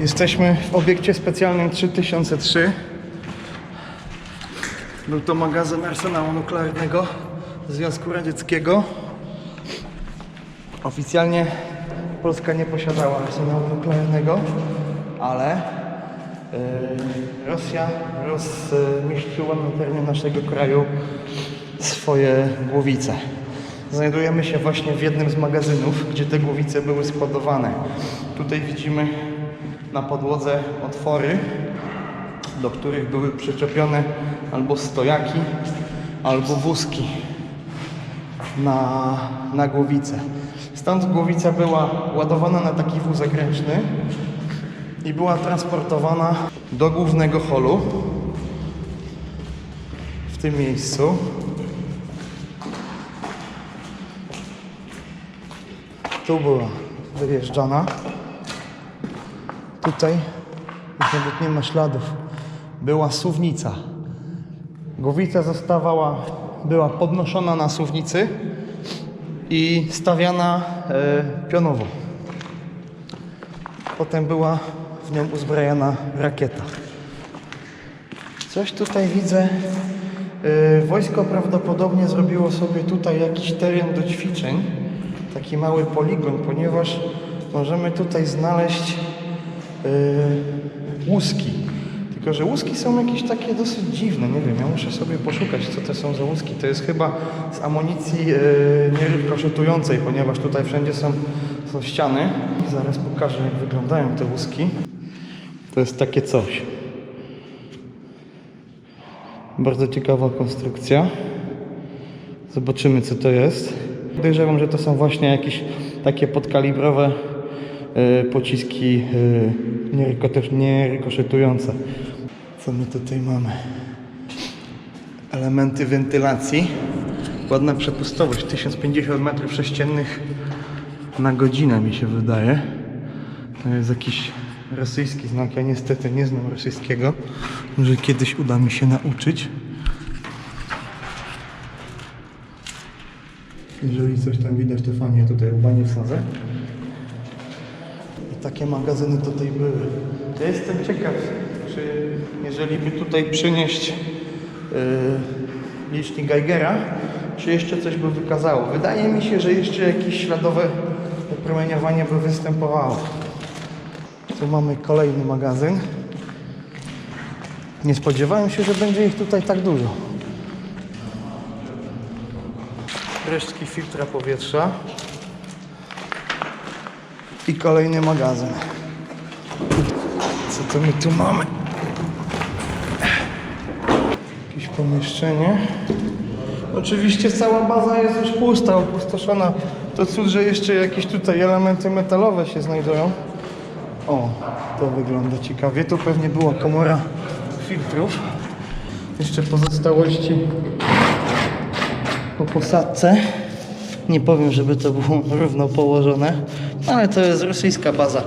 Jesteśmy w obiekcie specjalnym 3003. Był to magazyn arsenału nuklearnego Związku Radzieckiego. Oficjalnie Polska nie posiadała arsenału nuklearnego, ale yy, Rosja rozmieściła na terenie naszego kraju swoje głowice. Znajdujemy się właśnie w jednym z magazynów, gdzie te głowice były składowane. Tutaj widzimy na podłodze otwory, do których były przyczepione albo stojaki, albo wózki na, na głowicę. Stąd głowica była ładowana na taki wózek ręczny i była transportowana do głównego holu w tym miejscu. Tu była wyjeżdżana. Tutaj już nawet nie ma śladów. Była suwnica. Głowica zostawała, była podnoszona na suwnicy i stawiana e, pionowo. Potem była w nią uzbrojona rakieta. Coś tutaj widzę. E, wojsko prawdopodobnie zrobiło sobie tutaj jakiś teren do ćwiczeń. Taki mały poligon, ponieważ możemy tutaj znaleźć e, łuski. Tylko, że łuski są jakieś takie dosyć dziwne. Nie wiem, ja muszę sobie poszukać, co to są za łuski. To jest chyba z amunicji nierykoszetującej, ponieważ tutaj wszędzie są, są ściany. Zaraz pokażę, jak wyglądają te łuski. To jest takie coś. Bardzo ciekawa konstrukcja. Zobaczymy, co to jest. Podejrzewam, że to są właśnie jakieś takie podkalibrowe pociski e, nierykote- nierykoszetujące. Co my tutaj mamy? Elementy wentylacji. Ładna przepustowość, 1050 m3 na godzinę mi się wydaje. To jest jakiś rosyjski znak. Ja niestety nie znam rosyjskiego. Może kiedyś uda mi się nauczyć. Jeżeli coś tam widać, to fajnie tutaj łbanie wsadzę. Takie magazyny tutaj były. Ja jestem ciekaw, czy jeżeli by tutaj przynieść yy, licznik Geigera, czy jeszcze coś by wykazało. Wydaje mi się, że jeszcze jakieś śladowe promieniowanie by występowało. Tu mamy kolejny magazyn. Nie spodziewałem się, że będzie ich tutaj tak dużo. Resztki filtra powietrza. I kolejny magazyn. Co to my tu mamy? Jakieś pomieszczenie. Oczywiście cała baza jest już pusta, opustoszona. To cud, że jeszcze jakieś tutaj elementy metalowe się znajdują. O, to wygląda ciekawie. Tu pewnie była komora filtrów. Jeszcze pozostałości po posadce. Nie powiem, żeby to było równo położone, ale to jest rosyjska baza.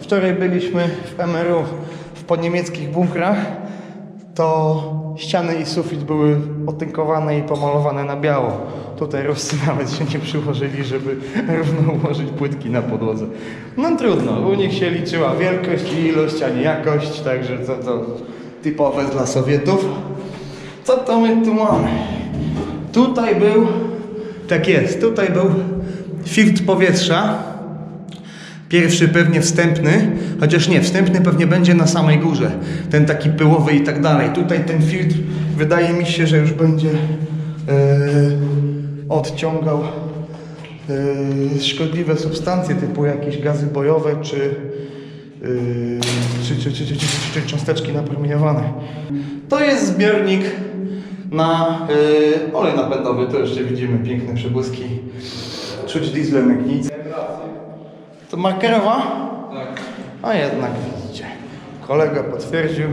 Wczoraj byliśmy w MRU w poniemieckich bunkrach. To ściany i sufit były otynkowane i pomalowane na biało. Tutaj Ruscy nawet się nie przyłożyli, żeby równo ułożyć płytki na podłodze. No trudno, u nich się liczyła wielkość i ilość, a nie jakość, także to, to typowe dla Sowietów. Co to my tu mamy? Tutaj był, tak jest, tutaj był filtr powietrza. Pierwszy pewnie wstępny, chociaż nie, wstępny pewnie będzie na samej górze. Ten taki pyłowy i tak dalej. Tutaj ten filtr wydaje mi się, że już będzie e, odciągał e, szkodliwe substancje typu jakieś gazy bojowe czy, e, czy, czy, czy, czy, czy, czy cząsteczki napromieniowane. To jest zbiornik na e, olej napędowy. Tu jeszcze widzimy piękne przebłyski. Czuć dieslem jak nic. To markerowa? Tak. A jednak widzicie. Kolega potwierdził,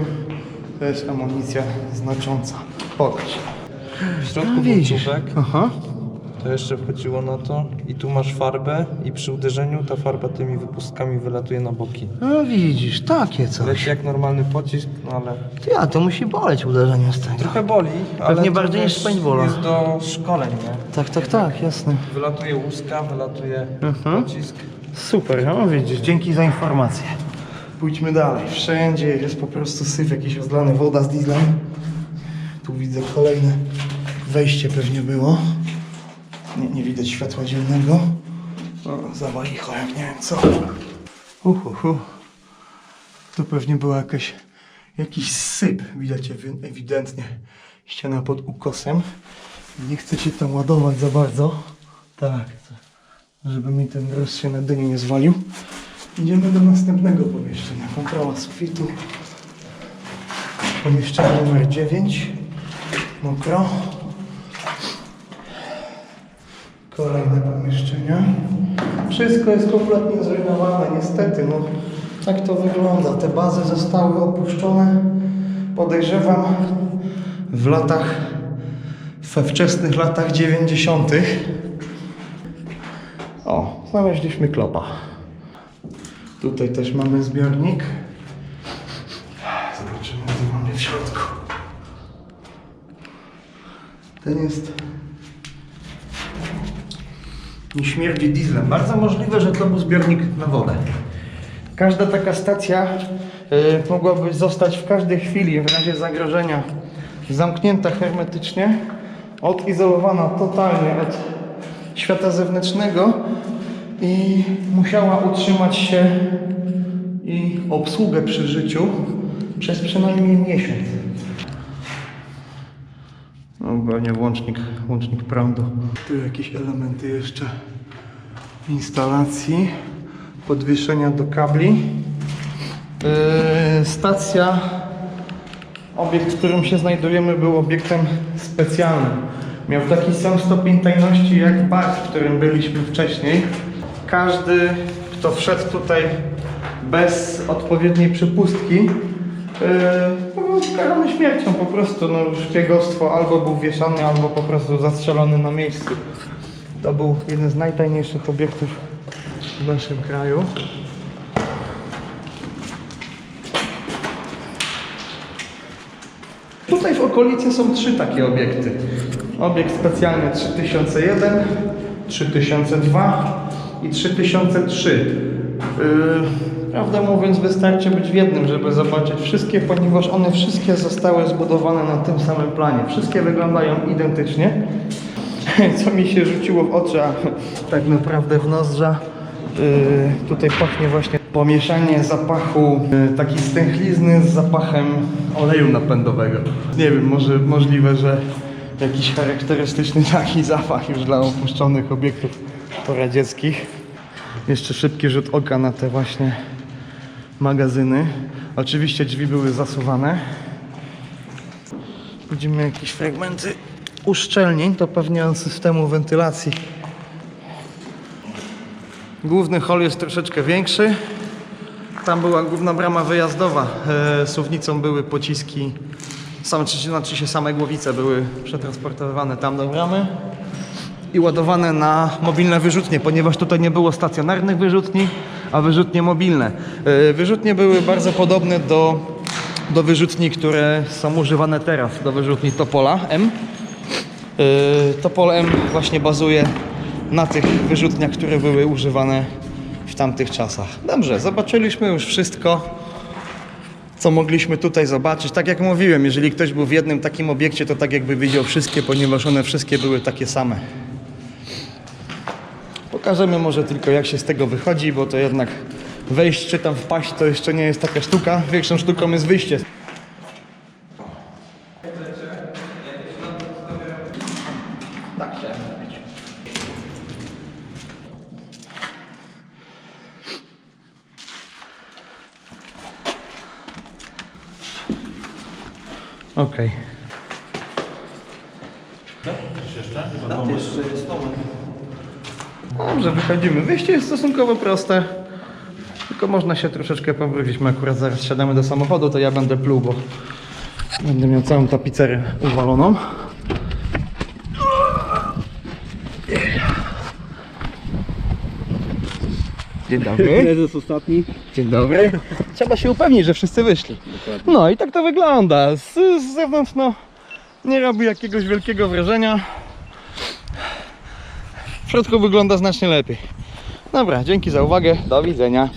to jest amunicja znacząca. Pokaż. W środku był widzisz. czubek, Aha. to jeszcze wchodziło na to i tu masz farbę i przy uderzeniu ta farba tymi wypustkami wylatuje na boki. No widzisz, takie coś. Leci jak normalny pocisk, no ale Ty, a to musi boleć uderzenie z tego. trochę boli, ale Pewnie to bardziej niż z paintballa. jest do szkoleń, nie? Tak, tak, tak, jasne. Wylatuje łuska, wylatuje Mhm. pocisk. Super, no widzisz, dzięki za informację. Pójdźmy dalej. Wszędzie jest po prostu syf, jakiś rozlany, woda z dieslem. Tu widzę kolejne wejście pewnie było. Nie, nie widać światła dziennego. O, zawalicho, jak nie wiem co. Uhuhu. Tu pewnie była jakaś, jakiś syp. Widać ewi- ewidentnie ściana pod ukosem. Nie chcecie tam ładować za bardzo. Tak, to- żeby mi ten roz się na dynię nie zwalił. Idziemy do następnego pomieszczenia. Kontrola sufitu. Pomieszczenie numer 9. Mokro. Kolejne pomieszczenia. Wszystko jest kompletnie zrujnowane, niestety. No, tak to wygląda. Te bazy zostały opuszczone, podejrzewam, w latach, we wczesnych latach 90. O, znaleźliśmy klopa. Tutaj też mamy zbiornik. Zobaczymy, co mamy w środku. Ten jest nie śmierdzi dieslem. Bardzo możliwe, że to był zbiornik na wodę. Każda taka stacja y, mogłaby zostać w każdej chwili, w razie zagrożenia, zamknięta hermetycznie, odizolowana totalnie od świata zewnętrznego i musiała utrzymać się i obsługę przy życiu przez przynajmniej miesiąc. No, pewnie włącznik, włącznik prądu. Tu jakieś elementy jeszcze instalacji, podwieszenia do kabli. Yy, stacja, obiekt, w którym się znajdujemy, był obiektem specjalnym. Miał taki sam stopień tajności jak bar, w którym byliśmy wcześniej. Każdy, kto wszedł tutaj bez odpowiedniej przypustki, yy, karany śmiercią po prostu. No, szpiegostwo albo był wieszany, albo po prostu zastrzelony na miejscu. To był jeden z najtajniejszych obiektów w naszym kraju. Tutaj w okolicy są trzy takie obiekty. Obiekt specjalny 3001, 3002 i 3003. Yy, prawdę mówiąc, wystarczy być w jednym, żeby zobaczyć wszystkie, ponieważ one wszystkie zostały zbudowane na tym samym planie. Wszystkie wyglądają identycznie. Co mi się rzuciło w oczy, a tak naprawdę w nozdrza. Yy, tutaj pachnie właśnie pomieszanie zapachu yy, takiej stęchlizny z zapachem oleju napędowego. Nie wiem, może możliwe, że jakiś charakterystyczny taki zapach już dla opuszczonych obiektów poradzieckich. Jeszcze szybki rzut oka na te właśnie magazyny. Oczywiście drzwi były zasuwane. Widzimy jakieś fragmenty uszczelnień, to pewnie od systemu wentylacji. Główny hol jest troszeczkę większy. Tam była główna brama wyjazdowa. E, suwnicą były pociski, czy, znaczy się same głowice były przetransportowywane tam do bramy i ładowane na mobilne wyrzutnie, ponieważ tutaj nie było stacjonarnych wyrzutni, a wyrzutnie mobilne. E, Wyrzutnie były bardzo podobne do, do wyrzutni, które są używane teraz, do wyrzutni Topola M. E, Topol M właśnie bazuje na tych wyrzutniach, które były używane w tamtych czasach. Dobrze, zobaczyliśmy już wszystko, co mogliśmy tutaj zobaczyć. Tak jak mówiłem, jeżeli ktoś był w jednym takim obiekcie, to tak jakby widział wszystkie, ponieważ one wszystkie były takie same. Pokażemy może tylko jak się z tego wychodzi, bo to jednak wejść czy tam wpaść to jeszcze nie jest taka sztuka. Większą sztuką jest wyjście. Tak chciałem mówić. Okej. Jeszcze jest Dobrze, wychodzimy. Wyjście jest stosunkowo proste. Tylko można się troszeczkę powrócić. My akurat zaraz siadamy do samochodu, to ja będę pluł, bo będę miał całą tapicerę uwaloną. Dzień dobry. Prezes ostatni. Dzień dobry. Trzeba się upewnić, że wszyscy wyszli. No i tak to wygląda. Z, z zewnątrz no nie robi jakiegoś wielkiego wrażenia. W środku wygląda znacznie lepiej. Dobra, dzięki za uwagę. Do widzenia.